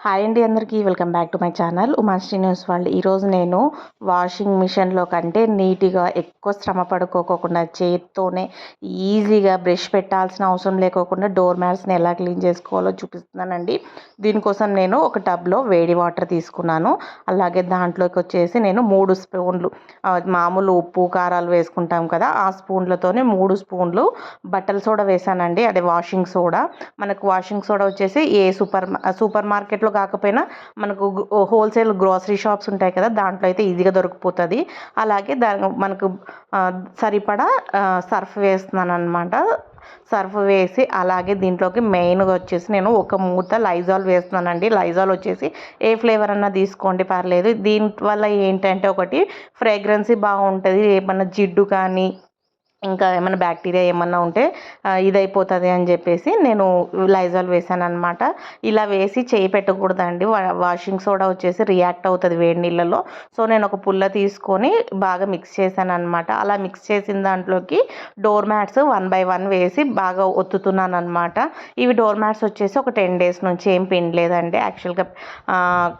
Hi అండి అందరికీ welcome back to my channel. Umasri news వాళ్ళు. ఈరోజు నేను వాషింగ్ మిషన్లో కంటే నీట్గా ఎక్కువ శ్రమ పడుకోకుండా చేత్తోనే ఈజీగా బ్రష్ పెట్టాల్సిన అవసరం లేకోకుండా డోర్ మ్యాట్స్ని ఎలా క్లీన్ చేసుకోవాలో చూపిస్తున్నానండి. దీనికోసం నేను ఒక టబ్లో వేడి వాటర్ తీసుకున్నాను. అలాగే దాంట్లోకి వచ్చేసి నేను మూడు స్పూన్లు మామూలు ఉప్పు కారాలు వేసుకుంటాం కదా ఆ స్పూన్లతోనే మూడు స్పూన్లు బట్టల సోడా వేసానండి అదే వాషింగ్ సోడా. మనకు వాషింగ్ సోడా వచ్చేసి ఏ సూపర్ సూపర్ మార్కెట్లో కాకపోయినా మనకు హోల్సేల్ గ్రోసరీ షాప్స్ ఉంటాయి కదా దాంట్లో అయితే ఈజీగా దొరికిపోతుంది. అలాగే దాని మనకు సరిపడా సర్ఫ్ వేస్తున్నాను అనమాట సర్ఫ్ వేసి అలాగే దీంట్లోకి మెయిన్గా వచ్చేసి నేను ఒక మూత లైజాల్ వేస్తున్నానండి. లైజాల్ వచ్చేసి ఏ ఫ్లేవర్ అన్నా తీసుకోండి పర్లేదు. దీని వల్ల ఏంటంటే ఒకటి ఫ్రేగ్రెన్సీ బాగుంటుంది. ఏమన్నా జిడ్డు కానీ ఇంకా ఏమైనా బ్యాక్టీరియా ఏమన్నా ఉంటే ఇదైపోతుంది అని చెప్పేసి నేను లైజాల్ వేసాను అనమాట ఇలా వేసి చేయి పెట్టకూడదండి. వా- వాషింగ్ సోడా వచ్చేసి రియాక్ట్ అవుతుంది వేడి నీళ్ళలో. సో నేను ఒక పుల్ల తీసుకొని బాగా మిక్స్ చేశాను అనమాట అలా మిక్స్ చేసిన దాంట్లోకి door mats one by one వేసి బాగా ఒత్తుతున్నాను అనమాట ఇవి డోర్ మ్యాట్స్ వచ్చేసి ఒక టెన్ డేస్ నుంచి ఏం పిండలేదండి. యాక్చువల్గా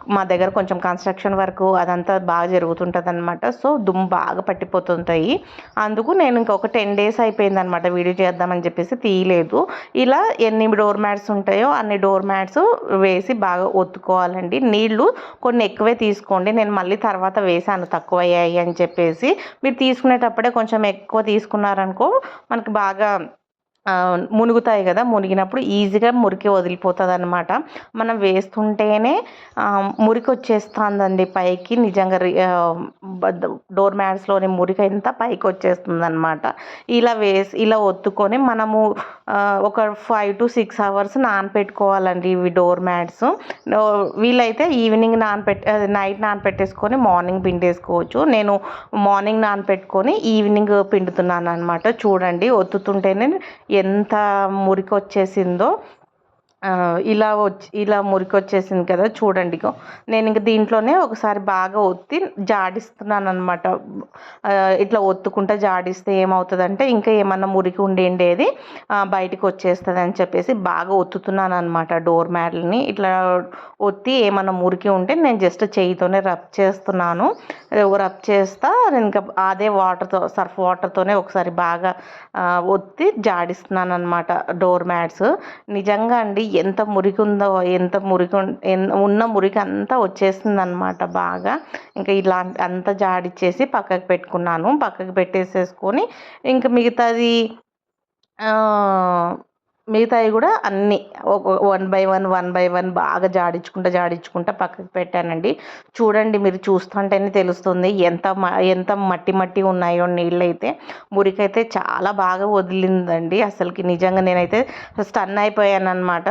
మా దగ్గర కొంచెం కన్స్ట్రక్షన్ వర్క్ అదంతా బాగా జరుగుతుంటుంది అనమాట సో దుమ్ము బాగా పట్టిపోతుంటాయి. అందుకు నేను ఇంకొక టెన్ డేస్ అయిపోయింది అనమాట వీడియో చేద్దామని చెప్పేసి తీయలేదు. ఇలా ఎన్ని డోర్ మ్యాట్స్ ఉంటాయో అన్ని డోర్ మ్యాట్స్ వేసి బాగా ఒత్తుకోవాలండి. నీళ్ళు కొన్ని ఎక్కువే తీసుకోండి. నేను మళ్ళీ తర్వాత వేసాను తక్కువ అయ్యాయి అని చెప్పేసి. మీరు తీసుకునేటప్పుడే కొంచెం ఎక్కువ తీసుకున్నారనుకో మనకి బాగా మునుగుతాయి కదా మునిగినప్పుడు ఈజీగా మురికి వదిలిపోతుంది అనమాట మనం వేస్తుంటేనే మురికి వచ్చేస్తుందండి పైకి. నిజంగా రి- డోర్ మ్యాట్స్లోని మురికి అంతా పైకి వచ్చేస్తుంది అనమాట ఇలా వేసి ఇలా ఒత్తుకొని మనము ఒక ఫైవ్ టు సిక్స్ అవర్స్ నానపెట్టుకోవాలండి ఇవి డోర్ మ్యాట్స్. వీలైతే ఈవినింగ్ నానపెట్ నైట్ నానపెట్టేసుకొని మార్నింగ్ పిండేసుకోవచ్చు. నేను మార్నింగ్ నానపెట్టుకొని ఈవినింగ్ పిండుతున్నాను అనమాట చూడండి ఒత్తుతుంటేనే ఎంత మురికి వచ్చేసిందో ఇలా వచ్చి ఇలా మురికి వచ్చేసింది కదా చూడండి నేను ఇంక దీంట్లోనే ఒకసారి బాగా ఒత్తి జాడిస్తున్నాను అనమాట ఇట్లా ఒత్తుకుంటా జాడిస్తే ఏమవుతుందంటే ఇంకా ఏమన్నా మురికి ఉండేది బయటకు బయటికి వచ్చేస్తుంది అని చెప్పేసి బాగా ఒత్తుతున్నాను అనమాట డోర్ మ్యాట్లని. ఇట్లా ఒత్తి ఏమన్నా మురికి ఉంటే నేను జస్ట్ చేయితోనే రబ్ చేస్తున్నాను. రబ్ చేస్తా నేను ఇంకా అదే వాటర్తో సర్ఫ్ వాటర్తోనే ఒకసారి బాగా ఒత్తి జాడిస్తున్నాను అనమాట డోర్ మ్యాట్స్. నిజంగా అండి ఎంత మురికి ఉందో ఎంత మురికి ఉన్- ఉన్న మురికి అంతా వచ్చేసింది అనమాట బాగా. ఇంకా ఇలా అంతా జాడిచ్చేసి పక్కకు పెట్టుకున్నాను. పక్కకు పెట్టేసేసుకొని ఇంకా మిగతాది మిగతావి కూడా అన్నీ. One by one one by one బాగా జాడించుకుంటా జాడించుకుంటా పక్కకు పెట్టానండి. చూడండి మీరు చూస్తుంటేనే తెలుస్తుంది ఎంత మ ఎంత మట్టి మట్టి ఉన్నాయో నీళ్ళైతే. మురికైతే చాలా బాగా వదిలిందండి. అసలుకి నిజంగా నేనైతే స్టన్ అయిపోయాను అనమాట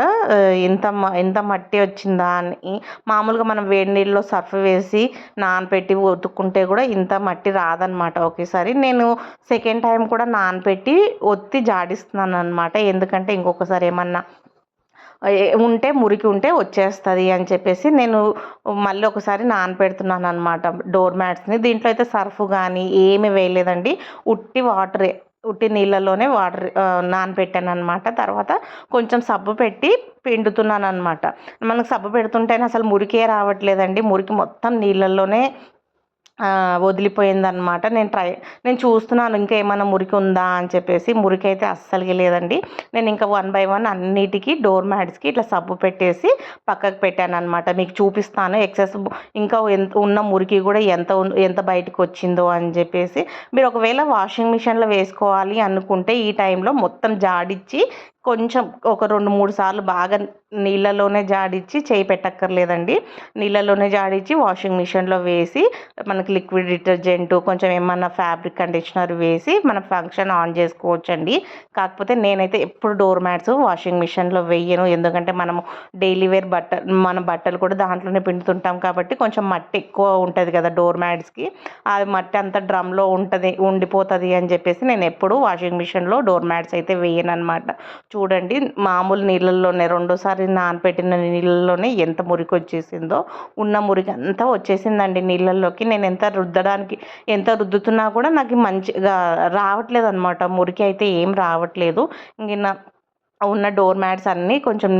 ఎంత ఎంత మట్టి వచ్చిందా అని. మామూలుగా మనం వేడి నీళ్ళలో సర్ఫ్ వేసి నానపెట్టి ఒత్తుకుంటే కూడా ఇంత మట్టి రాదనమాట ఒకేసారి నేను సెకండ్ టైం కూడా నానపెట్టి ఒత్తి జాడిస్తున్నాను అనమాట ఎందుకంటే ఇంకొకసారి ఏమన్నా ఉంటే మురికి ఉంటే వచ్చేస్తుంది అని చెప్పేసి నేను మళ్ళీ ఒకసారి నానపెడుతున్నాను అనమాట డోర్ మ్యాట్స్ని దీంట్లో అయితే సర్ఫ్ కానీ ఏమీ వేయలేదండి. ఉట్టి వాటరే ఉట్టి నీళ్ళలోనే వాటర్ నానపెట్టాను అనమాట తర్వాత కొంచెం సబ్బు పెట్టి పిండుతున్నాను అనమాట మనకు సబ్బు పెడుతుంటేనే అసలు మురికే రావట్లేదండి. మురికి మొత్తం నీళ్ళల్లోనే వదిలిపోయిందనమాట నేను ట్రై నేను చూస్తున్నాను ఇంకా ఏమైనా మురికి ఉందా అని చెప్పేసి. మురికి అయితే అస్సలకి లేదండి. నేను ఇంకా వన్ బై వన్ అన్నిటికీ డోర్ మ్యాట్స్కి ఇట్లా సబ్బు పెట్టేసి పక్కకు పెట్టాను అనమాట మీకు చూపిస్తాను ఎక్సెస్ ఇంకా ఎంత ఉన్న మురికి కూడా ఎంత ఎంత బయటకు వచ్చిందో అని చెప్పేసి. మీరు ఒకవేళ వాషింగ్ మిషన్లో వేసుకోవాలి అనుకుంటే ఈ టైంలో మొత్తం జాడిచ్చి కొంచెం ఒక రెండు మూడు సార్లు బాగా నీళ్ళలోనే జాడిచ్చి చేయి పెట్టక్కర్లేదండి. నీళ్ళలోనే జాడిచ్చి వాషింగ్ మిషన్లో వేసి మనకి లిక్విడ్ డిటర్జెంట్ కొంచెం ఏమన్నా ఫ్యాబ్రిక్ కండిషనర్ వేసి మన ఫంక్షన్ ఆన్ చేసుకోవచ్చండి. కాకపోతే నేనైతే ఎప్పుడు డోర్ మ్యాట్స్ వాషింగ్ మిషన్లో వేయను. ఎందుకంటే మనము డైలీ వేర్ బట్ట మన బట్టలు కూడా దాంట్లోనే పిండుతుంటాం కాబట్టి కొంచెం మట్టి ఎక్కువ ఉంటుంది కదా డోర్ మ్యాట్స్కి. ఆ మట్టి అంతా డ్రమ్లో ఉంటుంది ఉండిపోతుంది అని చెప్పేసి నేను ఎప్పుడు వాషింగ్ మిషన్లో డోర్ మ్యాట్స్ అయితే వేయను అనమాట చూడండి మామూలు నీళ్ళల్లోనే రెండోసారి నానపెట్టిన నీళ్ళల్లోనే ఎంత మురికి వచ్చేసిందో ఉన్న మురికి అంతా వచ్చేసిందండి నీళ్ళల్లోకి. నేను ఎంత రుద్దడానికి ఎంత రుద్దుతున్నా కూడా నాకు మంచిగా రావట్లేదు అనమాట మురికి అయితే ఏం రావట్లేదు. ఇంక నా ఉన్న డోర్ మ్యాట్స్ అన్నీ కొంచెం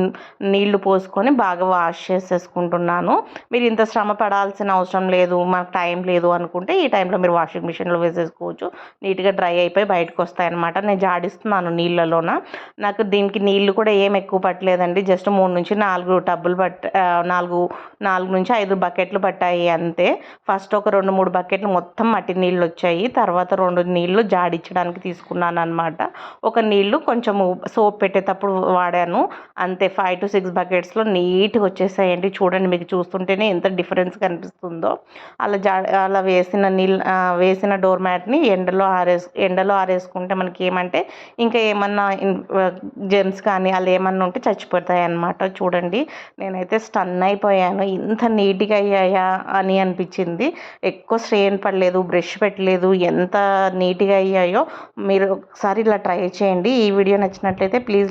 నీళ్ళు పోసుకొని బాగా వాష్ చేసేసుకుంటున్నాను. మీరు ఇంత శ్రమ పడాల్సిన అవసరం లేదు మాకు టైం లేదు అనుకుంటే ఈ టైంలో మీరు వాషింగ్ మిషన్లో వేసేసుకోవచ్చు. నీట్గా డ్రై అయిపోయి బయటకు వస్తాయన్నమాట నేను జాడిస్తున్నాను నీళ్ళలోన. నాకు దీనికి నీళ్ళు కూడా ఏం ఎక్కువ పట్టలేదండి. జస్ట్ మూడు నుంచి నాలుగు టబ్బులు పట్ట నాలుగు నాలుగు నుంచి ఐదు బకెట్లు పట్టాయి అంతే. ఫస్ట్ ఒక రెండు మూడు బకెట్లు మొత్తం మట్టి నీళ్ళు వచ్చాయి. తర్వాత రెండు నీళ్ళు జాడించడానికి తీసుకున్నాను అనమాట ఒక నీళ్ళు కొంచెం సోప్ పెట్టే పెట్టేటప్పుడు వాడాను. అంతే ఫైవ్ టు సిక్స్ బకెట్స్లో నీట్గా వచ్చేసాయండి. చూడండి మీకు చూస్తుంటేనే ఎంత డిఫరెన్స్ కనిపిస్తుందో. అలా జా అలా వేసిన నీళ్ళు వేసిన డోర్ మ్యాట్ని ఎండలో ఆరేసు ఎండలో ఆరేసుకుంటే మనకి ఏమంటే ఇంకా ఏమన్నా జెమ్స్ కానీ అలా ఏమన్నా ఉంటే చచ్చిపోతాయి అన్నమాట చూడండి నేనైతే స్టన్ అయిపోయాను. ఇంత నీట్గా అయ్యాయా అని అనిపించింది. ఎక్కువ స్ట్రెయిన్ పడలేదు బ్రష్ పెట్టలేదు. ఎంత నీట్గా అయ్యాయో మీరు ఒకసారి ఇలా ట్రై చేయండి. ఈ వీడియో నచ్చినట్లయితే ప్లీజ్